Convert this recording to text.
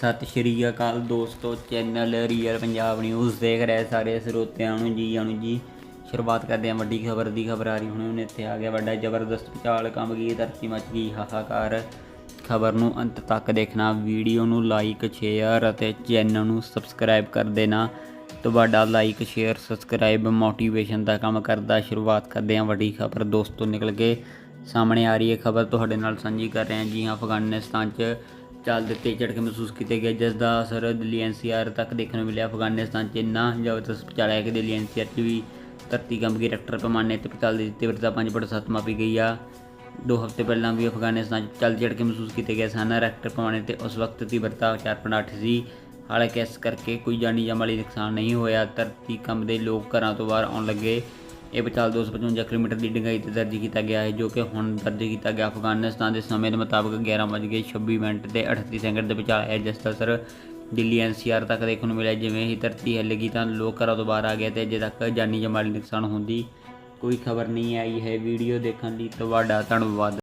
ਸਤਿ ਸ਼੍ਰੀ ਅਕਾਲ ਦੋਸਤੋ channel real Punjab news ਦੇਖ ਰਹੇ ਸਾਰੇ ਸਰੋਤਿਆਂ ਨੂੰ ਜੀ ਆਣੂ ਜੀ। ਸ਼ੁਰੂਆਤ ਕਰਦੇ ਹਾਂ ਵੱਡੀ ਖਬਰ ਦੀ, ਖਬਰ ਆ ਰਹੀ ਹੁਣ ਹੁਣ ਇੱਥੇ ਆ ਗਿਆ ਵੱਡਾ ਜ਼ਬਰਦਸਤ ਭੁਚਾਲ ਕੰਮ ਗਈ ਧਰਤੀ ਮੱਚ ਗਈ, ਹਾਹਾਕਾਰ। ਖਬਰ ਨੂੰ ਅੰਤ ਤੱਕ ਦੇਖਣਾ, ਵੀਡੀਓ ਨੂੰ ਲਾਈਕ ਸ਼ੇਅਰ ਅਤੇ ਚੈਨਲ ਨੂੰ ਸਬਸਕ੍ਰਾਈਬ ਕਰ ਦੇਣਾ। ਤੁਹਾਡਾ ਲਾਈਕ ਸ਼ੇਅਰ ਸਬਸਕ੍ਰਾਈਬ ਮੋਟੀਵੇਸ਼ਨ ਦਾ ਕੰਮ ਕਰਦਾ। ਸ਼ੁਰੂਆਤ ਕਰਦੇ ਹਾਂ ਵੱਡੀ ਖਬਰ, ਦੋਸਤੋ ਨਿਕਲ ਕੇ ਸਾਹਮਣੇ ਆ ਰਹੀ ਹੈ ਖਬਰ। ਤੁਹਾਡੇ ਨਾਲ ਸਾਂਝੀ ਕਰ ਰਹੇ ਹਾਂ ਜੀ ਹਾਂ, ਅਫਗਾਨਿਸਤਾਨ 'ਚ ਚੱਲ ਦਿੱਤੇ, ਝਟਕੇ ਮਹਿਸੂਸ ਕੀਤੇ ਗਏ ਜਿਸ ਦਾ ਅਸਰ ਦਿੱਲੀ ਐਨਸੀਆਰ ਤੱਕ ਦੇਖਣ ਨੂੰ ਮਿਲਿਆ। ਅਫਗਾਨਿਸਤਾਨ 'ਚ ਇੰਨਾ ਜ਼ਬਰਦਸਤ ਪਚਾਲਿਆ ਕਿ ਦਿੱਲੀ ਐਨਸੀਆਰ 'ਚ ਵੀ ਧਰਤੀ ਕੰਬ ਗਈ। ਰੈਕਟਰ ਪੈਮਾਨੇ ਤੇ ਪਚਾਲ ਦੀ ਤੀਬਰਤਾ 5.7 ਮਾਪੀ ਗਈ ਆ। ਦੋ ਹਫ਼ਤੇ ਪਹਿਲਾਂ ਵੀ ਅਫਗਾਨਿਸਤਾਨ 'ਚ ਚੱਲ ਝਟਕੇ ਮਹਿਸੂਸ ਕੀਤੇ ਗਏ ਸਨ। ਰੈਕਟਰ ਪੈਮਾਨੇ ਤੇ ਉਸ ਵਕਤ ਤੀਬਰਤਾ 4.8 ਸੀ। ਹਾਲਾਂਕਿ ਇਸ ਕਰਕੇ ਕੋਈ ਜਾਨੀ ਜਾਂ ਮਾਲੀ ਨੁਕਸਾਨ ਨਹੀਂ ਹੋਇਆ। ਧਰਤੀ ਕੰਬ ਦੇ ਲੋਕ ਘਰਾਂ ਤੋਂ ਬਾਹਰ ਆਉਣ ਲੱਗੇ। ਇਹ ਭੂਚਾਲ 255 ਕਿਲੋਮੀਟਰ ਦੀ ਡੂੰਘਾਈ ਤੇ ਦਰਜ ਕੀਤਾ ਗਿਆ ਹੈ, ਜੋ ਕਿ ਹੁਣ ਦਰਜ ਕੀਤਾ ਗਿਆ। ਅਫਗਾਨਿਸਤਾਨ ਦੇ ਸਮੇਂ ਦੇ ਮੁਤਾਬਕ 11:26 ਮਿੰਟ ਤੇ 38 ਸੈਕਿੰਡ ਦੇ ਭੂਚਾਲ ਹੈ। ਜਿਸ ਦਾ ਅਸਰ ਦਿੱਲੀ ਐਨਸੀਆਰ ਤੱਕ ਦੇਖਣ ਨੂੰ ਮਿਲਿਆ, ਜਿਵੇਂ ਹੀ ਧਰਤੀ ਹਿੱਲੇਗੀ ਤਾਂ ਲੋਕ ਘਰਾਂ ਤੋਂ ਬਾਹਰ ਆ ਗਏ ਤੇ ਅਜੇ ਤੱਕ ਜਾਨੀ ਜਾਂ ਮਾਲੀ ਨੁਕਸਾਨ ਹੋਣ ਦੀ ਕੋਈ ਖਬਰ ਨਹੀਂ ਆਈ ਹੈ। ਵੀਡੀਓ ਦੇਖਣ ਲਈ ਤੁਹਾਡਾ ਧੰਨਵਾਦ।